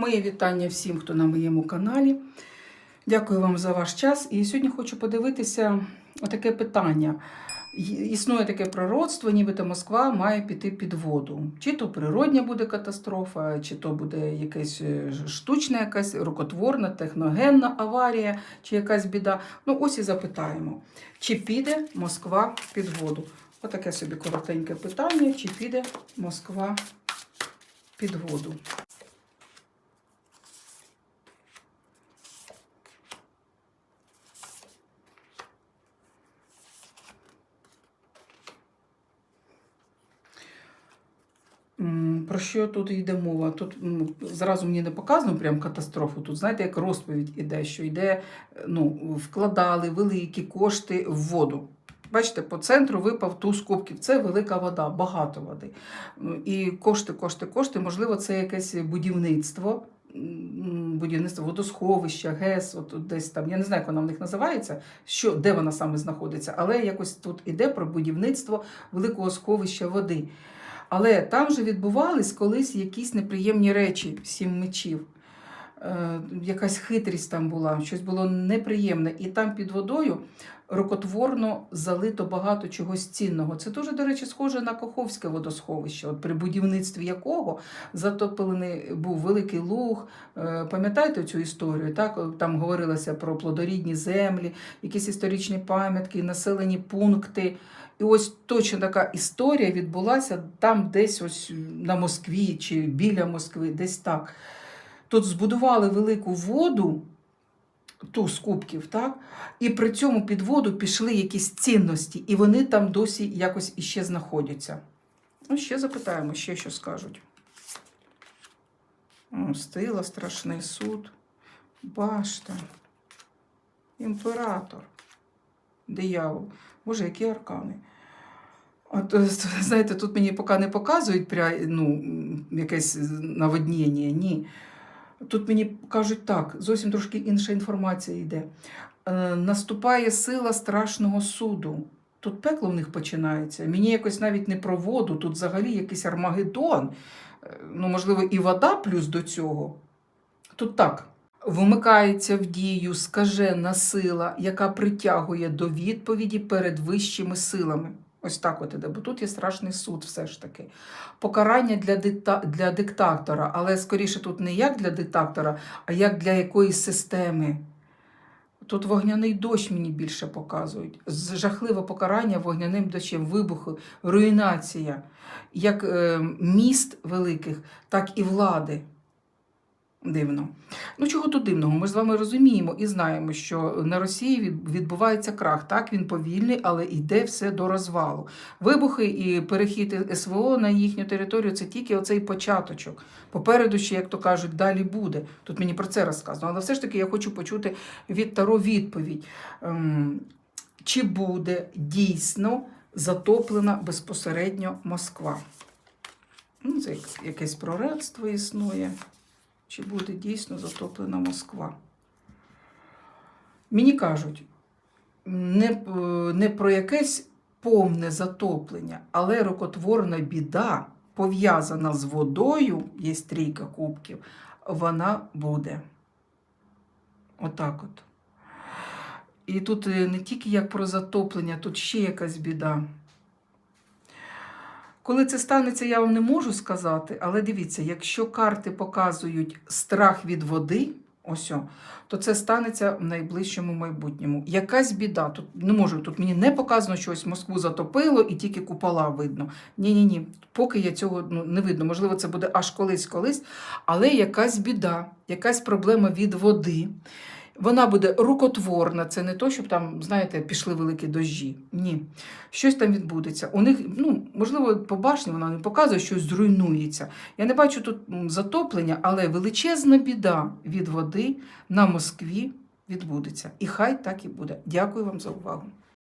Моє вітання всім, хто на моєму каналі. Дякую вам за ваш час. І сьогодні хочу подивитися отаке питання. Існує таке пророцтво, нібито Москва має піти під воду. Чи то природня буде катастрофа, чи то буде якась е, штучна, якась рукотворна, техногенна аварія, чи якась біда. Ну, ось і запитаємо, чи піде Москва під воду? Отаке собі коротеньке питання: чи піде Москва під воду? Про що тут йде мова? Тут м, зразу мені не показано прям катастрофу. Тут знаєте, як розповідь іде, що йде, ну, вкладали великі кошти в воду. Бачите, по центру випав туз кубків. Це велика вода, багато води. Ну, І кошти, кошти, кошти. Можливо, це якесь будівництво, будівництво водосховища, ГЕС, от десь там. Я не знаю, як вона в них називається, що, де вона саме знаходиться, але якось тут іде про будівництво великого сховища води. Але там же відбувались колись якісь неприємні речі, сім мечів. Е, якась хитрість там була, щось було неприємне. І там під водою рукотворно залито багато чогось цінного. Це дуже, до речі, схоже на Каховське водосховище, от при будівництві якого затоплений був великий луг. Е, Пам'ятаєте цю історію? Так? Там говорилося про плодорідні землі, якісь історичні пам'ятки, населені пункти. І ось точно така історія відбулася там, десь ось на Москві чи біля Москви, десь так. Тут збудували велику воду, ту з кубків, так? і при цьому під воду пішли якісь цінності, і вони там досі якось іще знаходяться. Ну, ще запитаємо, ще що скажуть. Стила, страшний суд, башта, імператор, диявол. Боже, які аркани. От, е, знаєте, тут мені поки не показують ну, якесь наводнення, ні. Тут мені кажуть так, зовсім трошки інша інформація йде. Е, наступає сила страшного суду. Тут пекло в них починається. Мені якось навіть не про воду, тут взагалі якийсь армагеддон. Е, Ну, можливо, і вода плюс до цього. Тут так. Вмикається в дію скажена сила, яка притягує до відповіді перед вищими силами. Ось так от іде, бо тут є страшний суд, все ж таки. Покарання для, дита... для диктатора, але скоріше тут не як для диктатора, а як для якоїсь системи. Тут вогняний дощ мені більше показують. Жахливе покарання вогняним дощем, вибухи, руйнація, як е, міст великих, так і влади. Дивно. Ну чого тут дивного? Ми з вами розуміємо і знаємо, що на Росії відбувається крах. Так, він повільний, але йде все до розвалу. Вибухи і перехід СВО на їхню територію це тільки оцей початочок. Попереду ще, як то кажуть, далі буде. Тут мені про це розказано. Але все ж таки я хочу почути від Таро відповідь. Ем, Чи буде дійсно затоплена безпосередньо Москва? Ну, це якесь пророцтво існує чи буде дійсно затоплена Москва. Мені кажуть, не, е, не про якесь повне затоплення, але рукотворна біда, пов'язана з водою, є трійка кубків, вона буде. Отак от. І тут е, не тільки як про затоплення, тут ще якась біда. Коли це станеться, я вам не можу сказати, але дивіться, якщо карти показують страх від води, ось, то це станеться в найближчому майбутньому. Якась біда. Тут не можу, тут мені не показано, що ось Москву затопило і тільки купола видно. Ні, ні, ні. Поки я цього ну, не видно. Можливо, це буде аж колись-колись, але якась біда, якась проблема від води. Вона буде рукотворна, це не то, щоб там, знаєте, пішли великі дощі. Ні. Щось там відбудеться. У них, ну, можливо, по башні вона не показує, щось зруйнується. Я не бачу тут затоплення, але величезна біда від води на Москві відбудеться. І хай так і буде. Дякую вам за увагу.